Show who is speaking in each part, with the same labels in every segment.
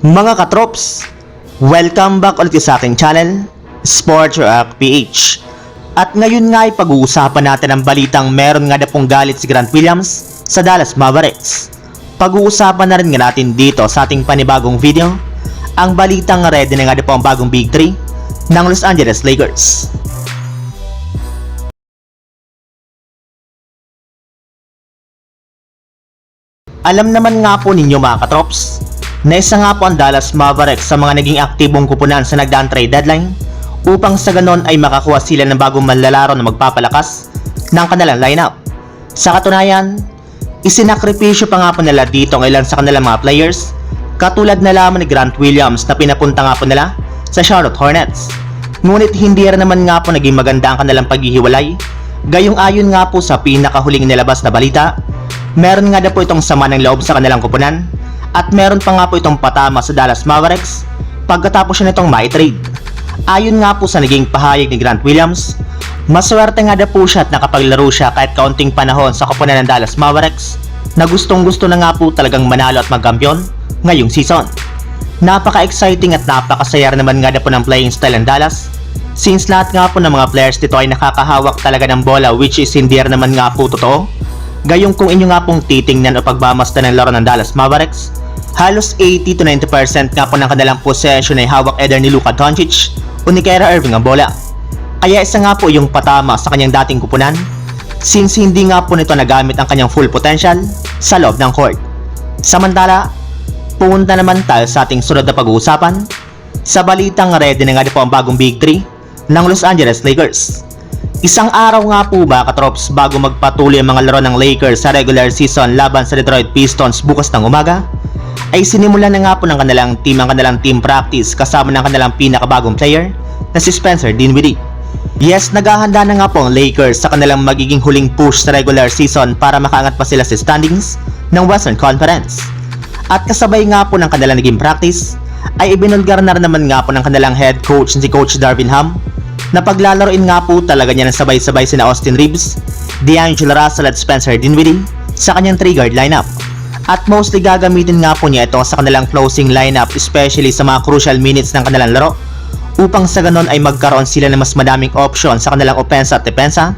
Speaker 1: Mga katrops, welcome back ulit sa aking channel, Sports Rock PH. At ngayon nga ay pag-uusapan natin ang balitang meron nga na pong galit si Grant Williams sa Dallas Mavericks. Pag-uusapan na rin nga natin dito sa ating panibagong video, ang balitang ready na nga na po ang bagong Big 3 ng Los Angeles Lakers. Alam naman nga po ninyo mga katrops, na isa nga po ang Dallas Mavericks sa mga naging aktibong kupunan sa nagdaan trade deadline upang sa ganon ay makakuha sila ng bagong manlalaro na magpapalakas ng kanilang lineup. Sa katunayan, isinakripisyo pa nga po nila dito ang ilan sa kanilang mga players katulad na lamang ni Grant Williams na pinapunta nga po nila sa Charlotte Hornets. Ngunit hindi rin naman nga po naging maganda ang kanilang paghihiwalay gayong ayon nga po sa pinakahuling nilabas na balita meron nga na po itong sama ng loob sa kanilang kupunan at meron pa nga po itong patama sa Dallas Mavericks pagkatapos siya nitong mai-trade. Ayon nga po sa naging pahayag ni Grant Williams, maswerte nga na po siya at nakapaglaro siya kahit kaunting panahon sa kupunan ng Dallas Mavericks na gustong gusto na nga po talagang manalo at magkampiyon ngayong season. Napaka-exciting at napakasaya naman nga na po ng playing style ng Dallas since lahat nga po ng mga players dito ay nakakahawak talaga ng bola which is hindi naman nga po totoo Gayong kung inyo nga pong titingnan o pagmamasta ng laro ng Dallas Mavericks, halos 80 to 90% nga po ng kanilang possession ay hawak either ni Luka Doncic o ni Kyrie Irving ang bola. Kaya isa nga po yung patama sa kanyang dating kupunan since hindi nga po nito nagamit ang kanyang full potential sa loob ng court. Samantala, punta naman tayo sa ating sunod na pag-uusapan sa balitang ready na nga po ang bagong Big 3 ng Los Angeles Lakers. Isang araw nga po ba katrops bago magpatuloy ang mga laro ng Lakers sa regular season laban sa Detroit Pistons bukas ng umaga, ay sinimulan na nga po ng kanilang team ang kanilang team practice kasama ng kanilang pinakabagong player na si Spencer Dinwiddie. Yes, naghahanda na nga po ang Lakers sa kanilang magiging huling push sa regular season para makaangat pa sila sa standings ng Western Conference. At kasabay nga po ng kanilang naging practice, ay ibinulgar na rin naman nga po ng kanilang head coach si Coach Darvin Ham na paglalaroin nga po talaga niya ng sabay-sabay sina Austin Reeves, D'Angelo Russell at Spencer Dinwiddie sa kanyang three-guard lineup. At mostly gagamitin nga po niya ito sa kanilang closing lineup especially sa mga crucial minutes ng kanilang laro upang sa ganon ay magkaroon sila ng mas madaming option sa kanilang opensa at depensa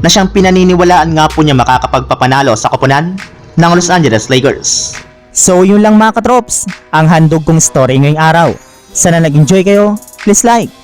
Speaker 1: na siyang pinaniniwalaan nga po niya makakapagpapanalo sa koponan ng Los Angeles Lakers.
Speaker 2: So yun lang mga katrops, ang handog kong story ngayong araw. Sana nag-enjoy kayo, please like